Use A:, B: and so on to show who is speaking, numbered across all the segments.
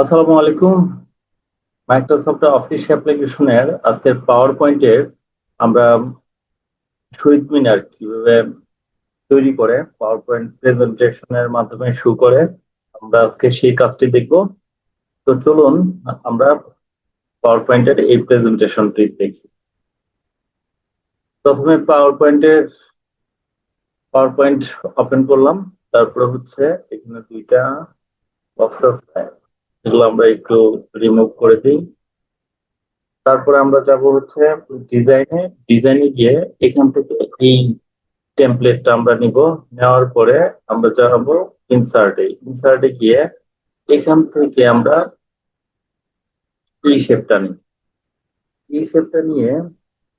A: আসসালামু আলাইকুম। Microsoft office অ্যাপ্লিকেশনের আজকের পাওয়ার পয়েন্টের আমরা শহীদ মিনার কীভাবে তৈরি করে পাওয়ার পয়েন্ট প্রেজেন্টেশনের মাধ্যমে শু করে আমরা আজকে সেই কাজটি দেখব। তো চলুন, আমরা পাওয়ার পয়েন্টের এই প্রেজেন্টেশনটি দেখি। প্রথমে পাওয়ার পয়েন্টের পাওয়ার পয়েন্ট ওপেন করলাম। তারপরে হচ্ছে এখানে দুইটা বক্স আছে। এগুলো আমরা একটু রিমুভ করে দিই। তারপরে আমরা যাব হচ্ছে ডিজাইনে ডিজাইনে গিয়ে এখান থেকে এই টেমপ্লেটটা আমরা নিব। নেওয়ার পরে আমরা যাব ইনসার্টে ইনসার্টে গিয়ে এখান থেকে আমরা এই শেপটা নিই। এই শেপটা নিয়ে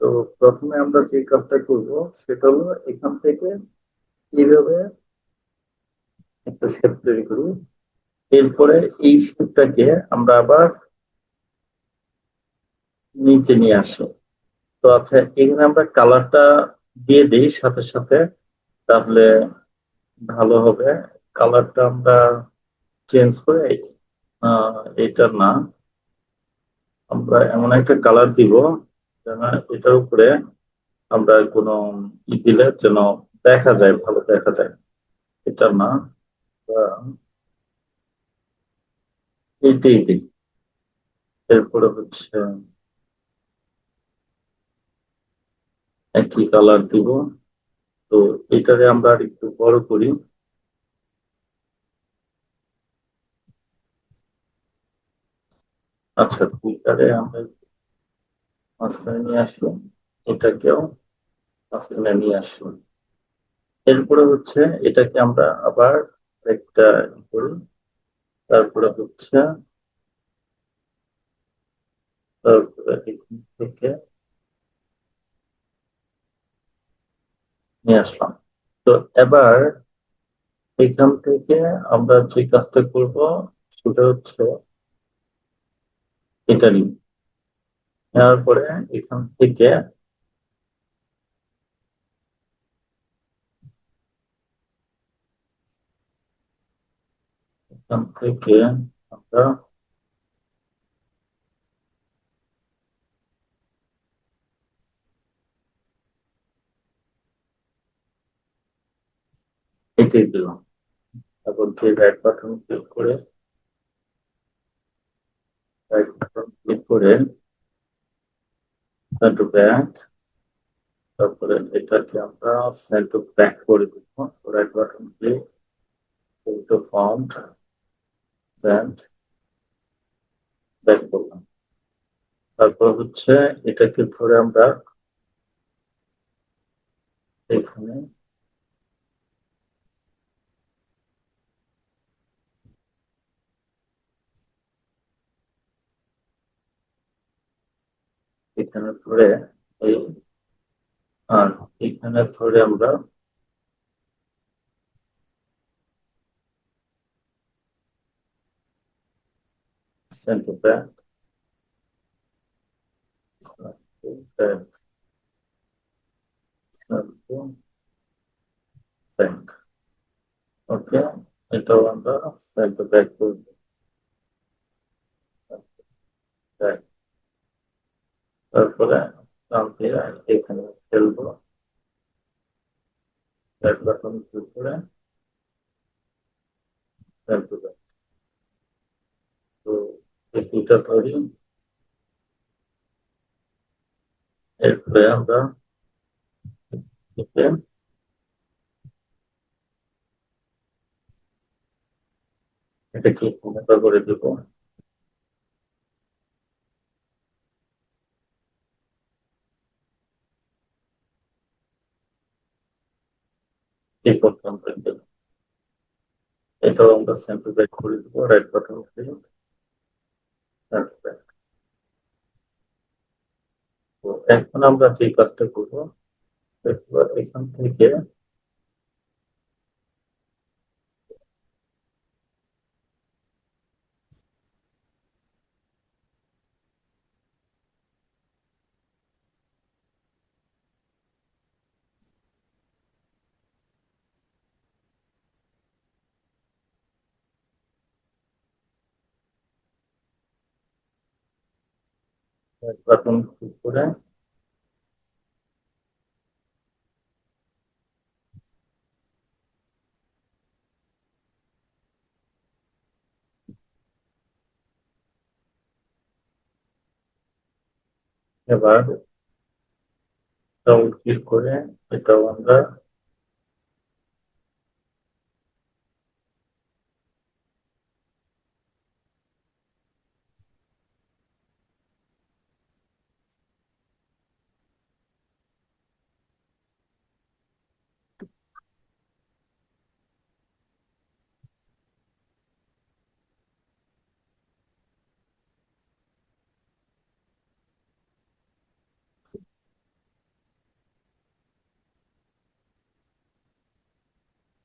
A: তো প্রথমে আমরা যে কাজটা করব সেটা হলো এখান থেকে এইভাবে একটা শেপ তৈরি করি এরপরে এই শেপটাকে আমরা আবার নিচে নিয়ে আসি। তো আচ্ছা এখানে আমরা কালারটা দিয়ে দিই সাথে সাথে, তাহলে ভালো হবে। কালারটা আমরা চেঞ্জ করে এটা না। আমরা এমন একটা কালার দিব যেন এটার উপরে আমরা কোনো ই দিলে যেন দেখা যায়, ভালো দেখা যায়। এটা না। এইটাই দিই এরপরে হচ্ছে একই কালার দিব। তো এটারে আমরা আর একটু বড় করি। আচ্ছা দুইটারে আমরা মাঝখানে নিয়ে আসলাম। এটাকেও মাঝখানে নিয়ে আসলাম। এরপরে হচ্ছে এটাকে আমরা আবার একটা করি। তারপরে হচ্ছে তারপরে এখান থেকে নিয়ে আসলাম। তো এবার এখান থেকে আমরা যে কাজটা করব সেটা হচ্ছে এটা নিই নেওয়ার পরে এখান থেকে এখান থেকে আমরা এটাই দিলাম তারপর যে রাইট বাটন ক্লিক করে রাইট বাটন ক্লিক করে সেন্ড টু ব্যাক তারপরে এটাকে আমরা সেন্ড টু ব্যাক করে দিব right button click to font back করলাম। তারপর হচ্ছে এটাকে ধরে আমরা এখানে এখানে ধরে এই আর এখানে ধরে আমরা center back back back okay এটাও আমরা সেন্টার ব্যাক করব তারপরে এখানে ফেলবো ব্যাক বাটন ক্লিক করে তো এই দুটা ধরি এরপরে আমরা এটা কি করে দেবো এই পর্যন্ত এটাও আমরা স্যাম্পল ব্যাক করে দেবো রাইট বাটন এখন আমরা যে কাজটা করব এখান থেকে বাটন করে এবার ডাবল ক্লিক করে এটাও আমরা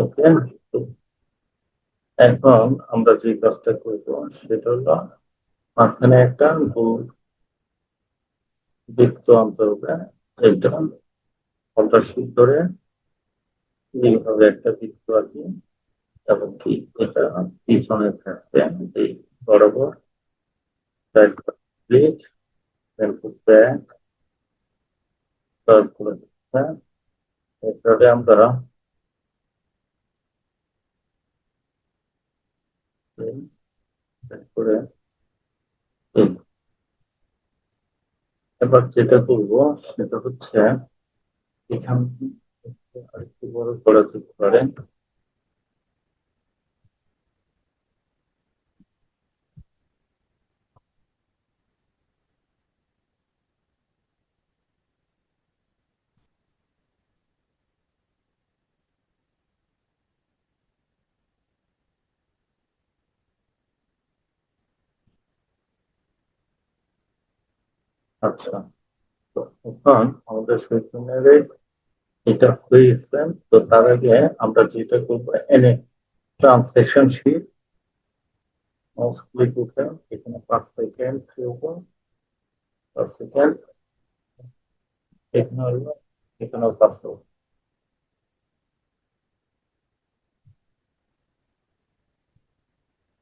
A: ওকে এখন আমরা যে কাজটা করব সেটা হলো মাঝখানে একটা গোল বৃত্ত আনতে হবে এটা ফলটা ধরে এইভাবে একটা বৃত্ত আঁকি এবং কি, এটা পিছনে থাকবে এই বরাবর ক্লিক ব্যাক তারপরে এরপরে আমরা এবার যেটা করব সেটা হচ্ছে এখান আরেকটু বড় করা যেতে পারে। আচ্ছা। এখন আমাদের সেখানের এটা হয়েছে, তো তার আগে আমরা যেটা করব, এনে ট্রান্সলেশন শিট মাউস ক্লিক উঠে এখানে পাঁচ সেকেন্ড দেবো। পাঁচ সেকেন্ড এখানে হলো এখানেও পাঁচ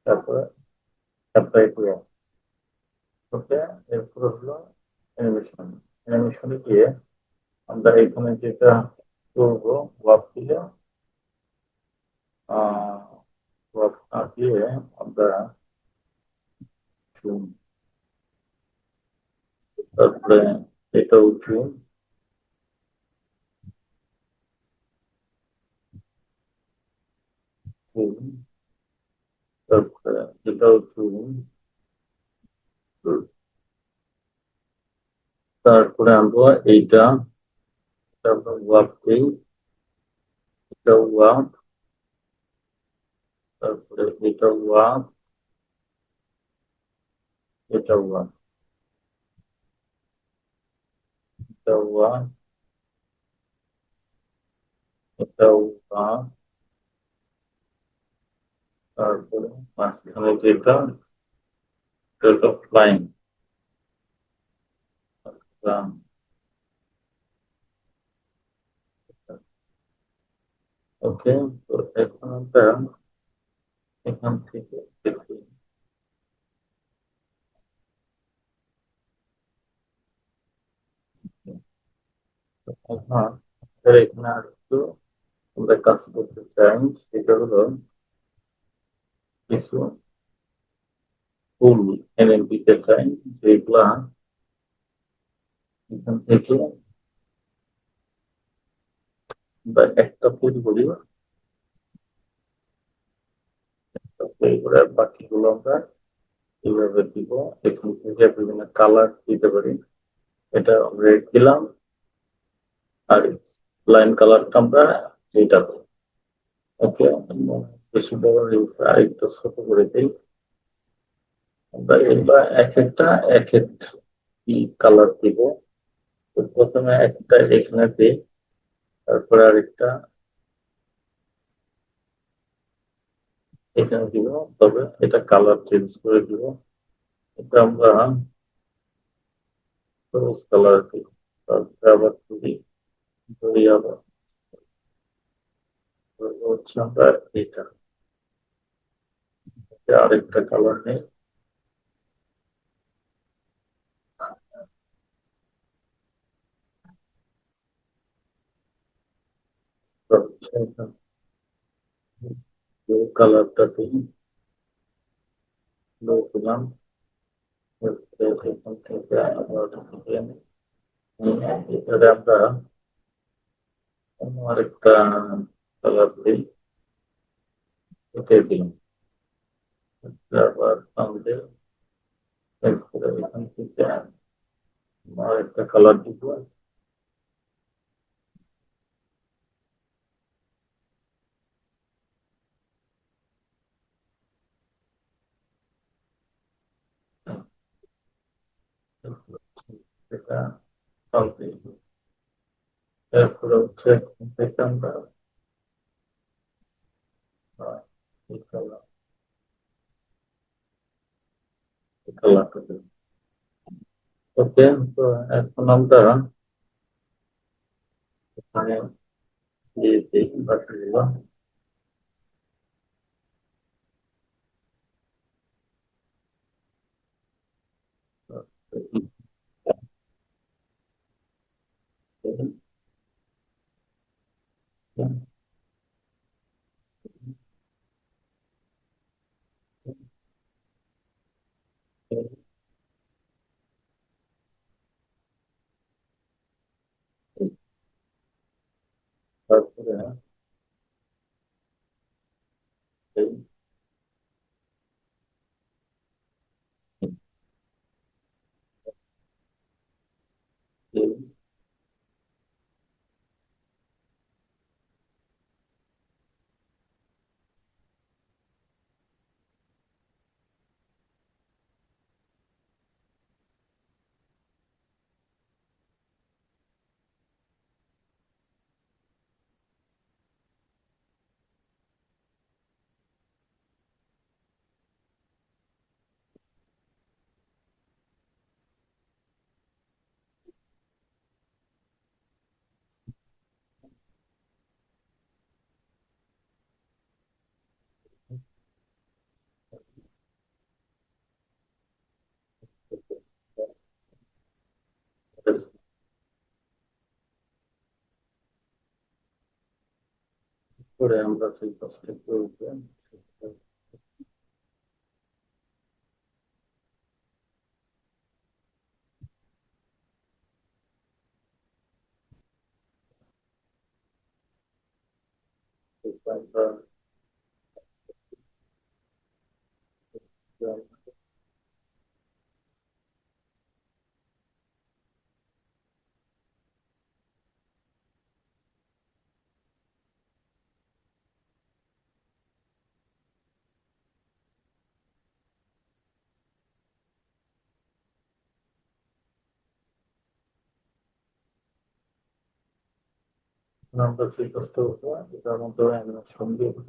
A: তারপরে অ্যাপ্লাই করে। ওকে, এরপর হলো অ্যানিমেশন অ্যানিমেশনে গিয়ে আমরা এখানে যেটা করব ওয়াপ দিলে ওয়াপ না দিয়ে আমরা তারপরে এটাও জুম তারপরে এটাও জুম তারপরে আনব এইটা তারপর ওয়াপ দিই এটা ওয়াপ তারপরে এটা ওয়াপ এটা ওয়াপ এটা ওয়াপ এটা ওয়াপ তারপরে মাঝখানে যেটা এটা ফ্লাইং ওকে তো এখন আমরা এখান থেকে দেখি এখানে আর একটু আমরা কাজ করতে চাই, সেটা হলো কিছু ফুল এনে দিতে চাই, যেগুলা এখান আমরা একটা ফুল করি বাকিগুলো আমরা এইভাবে দিব বিভিন্ন কালার দিতে পারি এটা রেড দিলাম আর লাইন কালারটা আমরা এইটা ওকে বেশি বড় আর একটু ছোট করে দিই আমরা এবার এক একটা এক এক কালার দিব প্রথমে একটা এখানে দিই তারপরে আরেকটা এখানে দিব, তবে এটা কালার চেঞ্জ করে দিব। এটা আমরা সবুজ কালার দিই তারপরে আবার তুলি ধরি আবার। হচ্ছে আমরা এটা আরেকটা কালার নেই। কালারটা দিই ব্লু দিলাম এখান আমরা অন্য আরেকটা কালার দিই এটা দিলাম আবার আমাদের এখান থেকে আরেকটা কালার দিব Okay, so as Saya belum cek sampaikan the kita. দিই করে আমরা সেই কাজটা করব আমরা আমরা সেই কাজটা করব এটার মধ্যে দেবো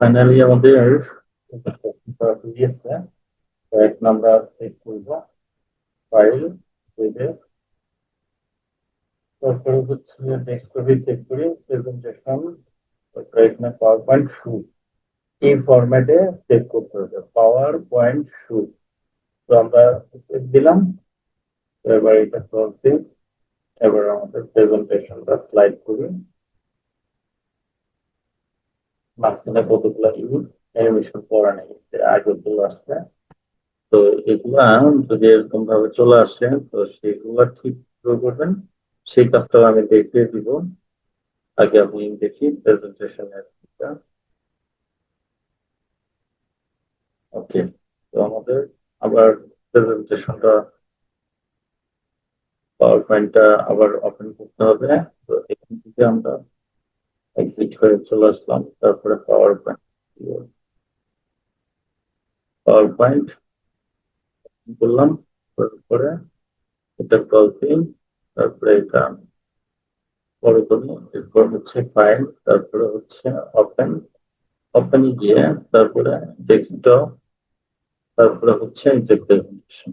A: ফাইনালি আমাদের দিয়েছে তো এক আমরা তারপরে হচ্ছে ডেস্কটপে সেভ করি প্রেজেন্টেশন এখানে পাওয়ার পয়েন্ট শুট এই ফরম্যাটে সেভ করতে হবে পাওয়ার পয়েন্ট শুট তো আমরা সেভ দিলাম এবার এটা ক্লোজ এবার আমাদের প্রেজেন্টেশনটা স্লাইড করি মাঝখানে কতগুলো ইউজ অ্যানিমেশন করা নেই আগে চলে আসছে তো এগুলা যদি এরকম ভাবে চলে আসে, তো সেগুলা ঠিক করে করবেন। সেই কাজটাও আমি দেখিয়ে দিব। আগে আমি দেখি প্রেজেন্টেশনের ওকে তো আমাদের আবার প্রেজেন্টেশনটা পাওয়ার পয়েন্টটা আবার ওপেন করতে হবে। তো এখান থেকে আমরা এক্সিট হয়ে চলে আসলাম তারপরে পাওয়ার পয়েন্ট পাওয়ার পয়েন্ট করলাম তারপরে এটা কপি তারপরে এটা বড় করি এরপর হচ্ছে ফাইল তারপরে হচ্ছে ওপেন ওপেন গিয়ে তারপরে ডেস্কটপ তারপরে হচ্ছে যে প্রেজেন্টেশন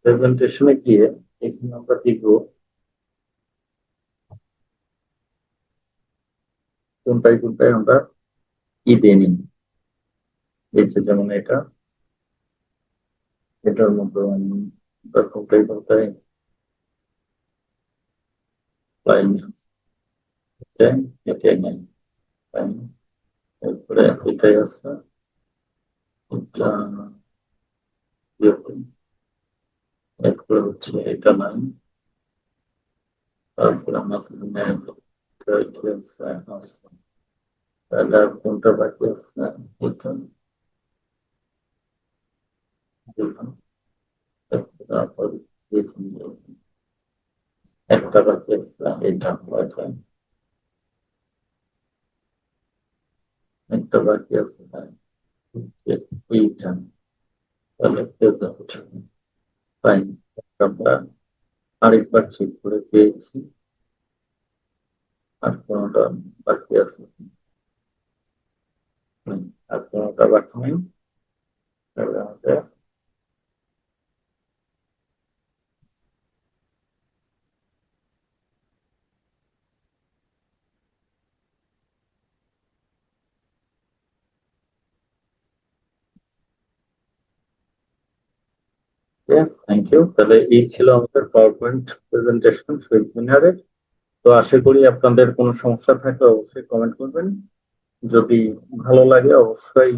A: প্রেজেন্টেশনে গিয়ে এখানে আমরা দেখব কোনটাই কোনটাই আমরা কি দিয়ে নিই যে যেমন এটা, এটার মতো আমি এটাই এটাই নাই। এরপরে এটাই আছে। এরপরে হচ্ছে এটা নাই তারপরে আছে। তাহলে আর কোনটা বাকি আছে এখানে একটা বাকি আছে এটা একটা বাকি আছে এইটা তাহলে আরেকবার চেক করে পেয়েছি আর কোনোটা বাকি আছে হুম, আর থ্যাংক ইউ তাহলে এই ছিল আমাদের পাওয়ার পয়েন্ট প্রেজেন্টেশন শহীদ মিনারের। তো আশা করি আপনাদের কোনো সমস্যা থাকলে অবশ্যই কমেন্ট করবেন। যদি ভালো লাগে অবশ্যই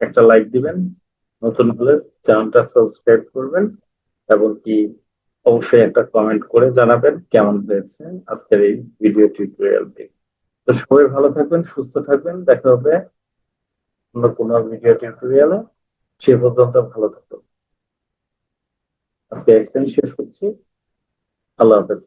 A: একটা লাইক দিবেন। নতুন হলে চ্যানেলটা সাবস্ক্রাইব করবেন এবং কি অবশ্যই একটা কমেন্ট করে জানাবেন কেমন হয়েছে আজকের এই ভিডিও টিউটোরিয়ালটি তো সবাই ভালো থাকবেন, সুস্থ থাকবেন, দেখা হবে অন্য কোনো ভিডিও টিউটোরিয়ালে সে পর্যন্ত ভালো থাকবেন আজকে এখানে শেষ করছি। আল্লাহ হাফেজ।